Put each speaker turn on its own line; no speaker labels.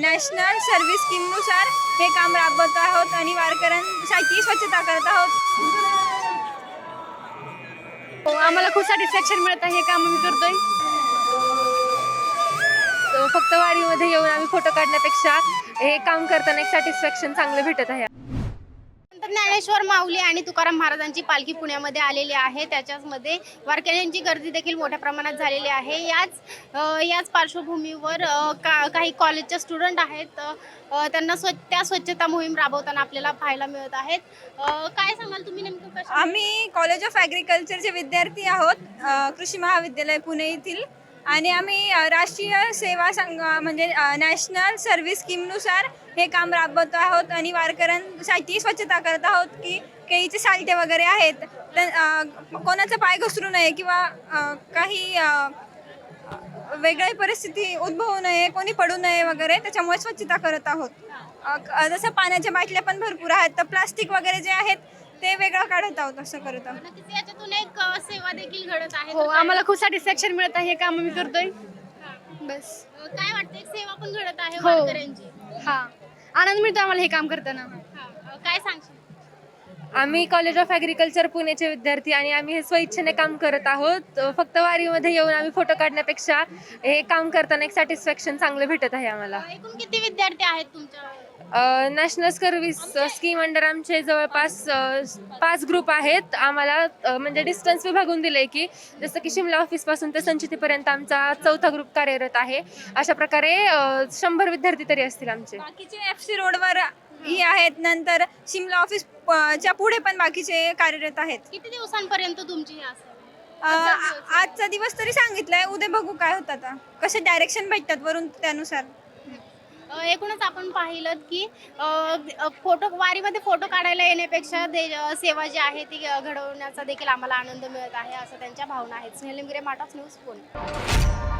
National service स्कीमनुसार हे काम राबवत आहोत आणि वारकऱ्यांसाठी स्वच्छता करत आहोत.
आम्हाला खूप सॅटिस्फॅक्शन मिळत आहे हे काम आम्ही करतोय. फक्त वारीमध्ये येऊन आम्ही फोटो काढण्यापेक्षा हे काम करताना एक सॅटिस्फॅक्शन चांगलं भेटत आहे.
ज्ञानेश्वर माऊली आणि तुकाराम महाराजांची पालखी पुण्यामध्ये आलेली आहे. त्याच्याचमध्ये वारकऱ्यांची गर्दी देखील मोठ्या प्रमाणात झालेली आहे. याच याच पार्श्वभूमीवर का काही कॉलेजच्या स्टुडंट आहेत त्यांना स्व त्या स्वच्छता मोहीम राबवताना आपल्याला पाहायला मिळत आहेत. काय सांगाल तुम्ही नेमकं
आम्ही कॉलेज ऑफ ॲग्रिकल्चरचे विद्यार्थी आहोत कृषी महाविद्यालय पुणे येथील. आणि आम्ही राष्ट्रीय सेवा संघ म्हणजे नॅशनल सर्व्हिस स्कीमनुसार हे काम राबवतो आहोत आणि वारकऱ्यांसाठी स्वच्छता करत आहोत की केळीचे सालटे वगैरे आहेत. तर कोणाचा पाय घसरू नये किंवा काही वेगळ्या वेगळी परिस्थिती उद्भवू नये कोणी पडू नये वगैरे त्याच्यामुळे स्वच्छता करत आहोत. जसं पाण्याच्या बाटल्या पण भरपूर आहेत तर प्लास्टिक वगैरे जे आहेत ते वेगळं काढत आहोत असं करत आहोत.
नक्कीच याच्यातून एक अ, सेवा देखील घडत आहे.
हो
तर काय-
आम्हाला खूप सॅटिस्फॅक्शन मिळत आहे हे काम आम्ही करतोय. बस.
अ, काय वाटतं? एक सेवा पण घडत आहे
हो.
वारकऱ्यांची.
हा. आनंद मिळतो आम्हाला हे काम करताना.
हा, अ, काय सांगशील?
आम्ही कॉलेज ऑफ ॲग्रिकल्चर पुणेचे विद्यार्थी आणि आम्ही हे स्वइच्छेने काम करत आहोत. अ, फक्त वारीमध्ये येऊन आम्ही फोटो काढण्यापेक्षा हे काम करताना एक सॅटिस्फॅक्शन चांगलं भेटत आहे आम्हाला.
अ, एकूण किती विद्यार्थी आहेत तुमच्या?
नॅशनल सर्व्हिस स्कीम अंडर आमचे जवळपास पाच ग्रुप आहेत. आम्हाला म्हणजे डिस्टन्स विभागून दिले की जसं की शिमला ऑफिसपासून ते संचितीपर्यंत आमचा चौथा ग्रुप कार्यरत आहे. अशा प्रकारे शंभर विद्यार्थी तरी असतील आमचे.
बाकीचे एफ सी रोडवर ही आहेत. नंतर शिमला ऑफिस च्या पुढे पण बाकीचे कार्यरत आहेत.
किती दिवसांपर्यंत तुमची हे
आजचा दिवस. तरी सांगितलाय. उद्या बघू काय होतं आता. कसे डायरेक्शन भेटतात वरून त्यानुसार.
एकूणच आपण पाहिलं की फोटो वारीमध्ये फोटो काढायला येण्यापेक्षा दे सेवा जी आहे ती घडवण्याचा देखील आम्हाला आनंद मिळत आहे असं त्यांच्या भावना आहेत. स्नेहलिंगरे निमगिरे माटाच न्यूज पुणे.